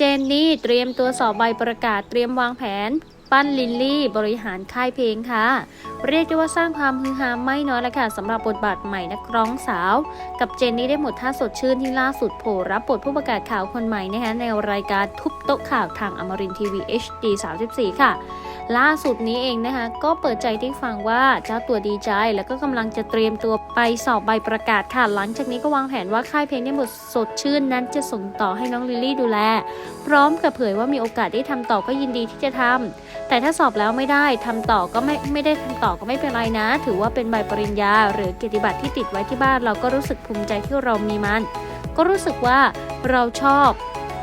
จนนี่เตรียมตัวสอบใบประกาศเตรียมวางแผน ปั้นลินลี่ บริหารค่ายเพลงค่ะ เรียกได้ว่าสร้างความฮือฮาไม่น้อยเลยค่ะสำหรับบทบาทใหม่นักร้องสาว กับเจนนี่ได้หมดท่าสดชื่นที่ล่าสุดโผล่รับบทผู้ประกาศข่าวคนใหม่นะคะในรายการทุบโต๊ะข่าวทางอมรินทีวี HD 34 ค่ะ ล่าสุดนี้เองนะคะก็เปิดใจที่ฟังว่าเจ้าตัวดีใจ แล้วก็กำลังจะเตรียมตัวไปสอบใบประกาศค่ะ หลังจากนี้ก็วางแผนว่าค่ายเพลงได้หมดสดชื่นนั้นจะส่งต่อให้น้องลิลลี่ดูแล พร้อมกับเผยว่ามีโอกาสได้ทำต่อก็ยินดีที่จะทำแต่ถ้าสอบแล้วไม่ได้ทำต่อก็ไม่ไม่ได้ทำต่อก็ไม่เป็นไรนะ ถือว่าเป็นใบปริญญา หรือเกียรติบัตรที่ติดไว้ที่บ้านเราก็รู้สึกภูมิใจที่เรามีมัน ก็รู้สึกว่าเราชอบ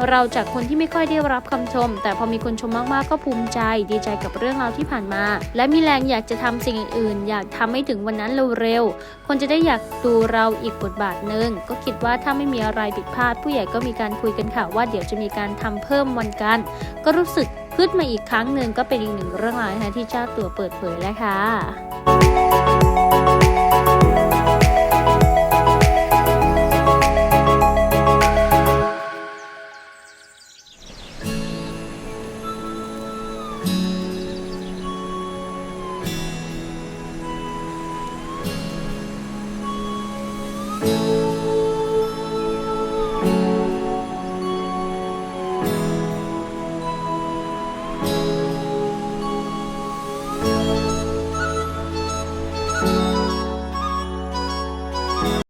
เราจากคนที่ไม่ค่อยได้รับคำชม แต่พอมีคนชมมากๆก็ภูมิใจ ดีใจกับเรื่องราวที่ผ่านมา และมีแรงอยากจะทำสิ่งอื่นๆ อยากทำให้ถึงวันนั้นเร็วๆคนจะได้อยากดูเราอีกบทบาทหนึ่งก็คิดว่าถ้าไม่มีอะไรผิดพลาด ผู้ใหญ่ก็มีการคุยกันค่ะว่าเดี๋ยวจะมีการทำเพิ่มวันกัน ก็รู้สึกขึ้นมาอีกครั้งหนึ่งก็เป็นอีกหนึ่งเรื่องราวนะคะที่เจ้าตัวเปิดเผยแล้วค่ะ